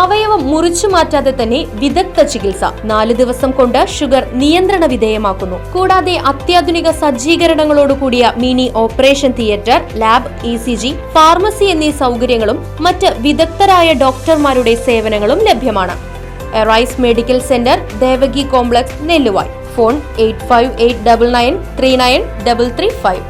അവയവം മുറിച്ചു മാറ്റാതെ തന്നെ വിദഗ്ധ ചികിത്സ. നാല് ദിവസം കൊണ്ട് ഷുഗർ നിയന്ത്രണ വിധേയമാക്കുന്നു. കൂടാതെ അത്യാധുനിക സജ്ജീകരണങ്ങളോടുകൂടിയ mini operation theatre lab E C G pharmacy എന്നീ സൗകര്യങ്ങളും മറ്റ് വിദഗ്ധരായ ഡോക്ടർമാരുടെ സേവനങ്ങളും ലഭ്യമാണ്. Arise medical centre Devaki complex Nelluvai. Phone eight five eight double nine three nine double three five.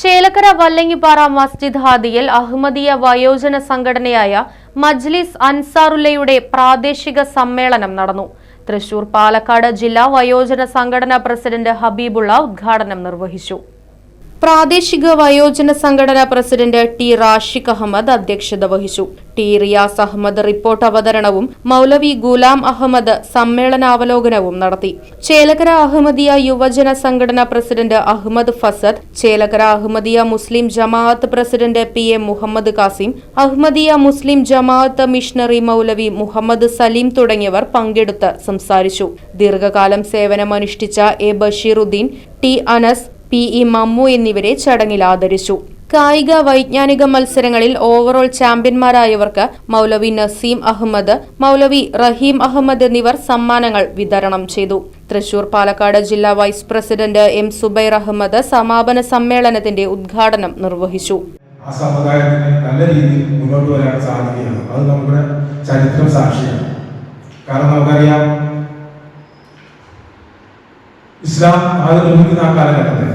Chelakkara Vallangippara മസ്ജിദ് ഹാദിയിൽ അഹമ്മദിയ വയോജന സംഘടനയായ മജ്ലിസ് അൻസാറുല്ലയുടെ പ്രാദേശിക സമ്മേളനം നടന്നു. തൃശൂർ പാലക്കാട് ജില്ലാ വയോജന സംഘടനാ പ്രസിഡന്റ് ഹബീബുള്ള ഉദ്ഘാടനം നിർവഹിച്ചു. പ്രാദേശിക വയോജന സംഘടന പ്രസിഡന്റ് ടി റാഷിഖ് അഹമ്മദ് അധ്യക്ഷത വഹിച്ചു. ടി റിയാസ് അഹമ്മദ് റിപ്പോർട്ട് അവതരണവും മൗലവി ഗുലാം അഹമ്മദ് സമ്മേളനാവലോകനവും നടത്തി. ചേലകര അഹമ്മദിയ യുവജന സംഘടന president Ahmed Fasad Chelakkara Ahmadiyya Muslim Jamaat president P A Muhammad Kasim Ahmadiyya Muslim Jamaat missionary Maulavi Muhammad Saleem തുടങ്ങിയവർ പങ്കെടുത്ത് സംസാരിച്ചു. ദീർഘകാലം സേവനമനുഷ്ഠിച്ച A Basheeruddin T Anas P. E. Mammu എന്നിവരെ ചടങ്ങിൽ ആദരിച്ചു. കായിക വൈജ്ഞാനിക മത്സരങ്ങളിൽ ഓവറോൾ ചാമ്പ്യന്മാരായവർക്ക് മൗലവി നസീം അഹമ്മദ് മൗലവി റഹീം അഹമ്മദ് എന്നിവർ സമ്മാനങ്ങൾ വിതരണം ചെയ്തു. തൃശൂർ പാലക്കാട് ജില്ലാ vice president M. Zubair Ahmed സമാപന സമ്മേളനത്തിന്റെ ഉദ്ഘാടനം നിർവഹിച്ചു. ആ സമുദായത്തിന് നല്ല രീതിയിൽ മുന്നോട്ട് വരാൻ സാധിക്കുകയാണ്. അത് നമ്മുടെ ചരിത്രം സാക്ഷിയാണ്. കാരണം നമുക്കറിയാം ഇസ്ലാം ആദ്യം നിർമ്മിക്കുന്ന ആ കാലഘട്ടത്തിൽ.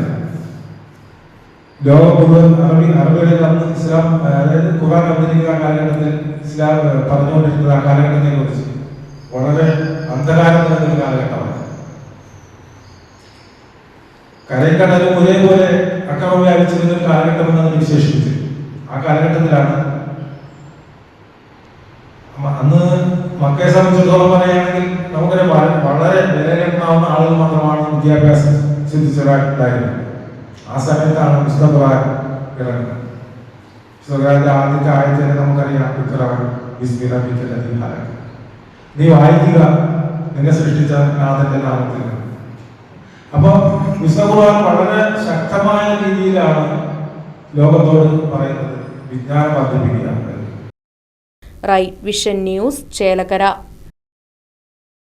ലോകം മുഴുവൻ അറബി അറബികളിൽ അന്ന് ഇസ്ലാം അതായത് ഖുറാൻ അവതരിക്കുന്ന ആ കാലഘട്ടത്തിൽ ഇസ്ലാം പറഞ്ഞുകൊണ്ടിരിക്കുന്ന ആ കാലഘട്ടത്തെ കുറിച്ച് വളരെ അന്ധകാരം നിറഞ്ഞൊരു കാലഘട്ടമാണ്. കരയും കടലും ഒരേപോലെ അക്രമം വ്യാപിച്ചിരുന്ന ഒരു കാലഘട്ടം എന്നാണ് വിശേഷിപ്പിച്ചത് ആ കാലഘട്ടത്തിലാണ് അന്ന് മക്കയെ സംബന്ധിച്ചിടത്തോളം പറയുകയാണെങ്കിൽ നമുക്കൊരു വളരെ വിലകെട്ടാവുന്ന ആളുകൾ മാത്രമാണ് വിദ്യാഭ്യാസം ചിന്തിച്ചവരായിട്ടുണ്ടായിരുന്നത് ആ സമയത്താണ് ഖുർആൻ ഇറങ്ങുന്നത്. ഖുർആന്റെ ആദ്യത്തെ ആയത്തിനെ നമുക്കറിയാം ഖലഖ്. നീ വായിക്കുക നിന്നെ സൃഷ്ടിച്ച നാഥന്റെ നാമത്തിൽ. അപ്പോൾ ഖുർആൻ വളരെ ശക്തമായ രീതിയിലാണ് ലോകത്തോട് പറയുന്നത്. വിജ്ഞാനം വർദ്ധിപ്പിക്കുക റൈറ്റ് വിഷൻ ന്യൂസ് ചേലക്കര.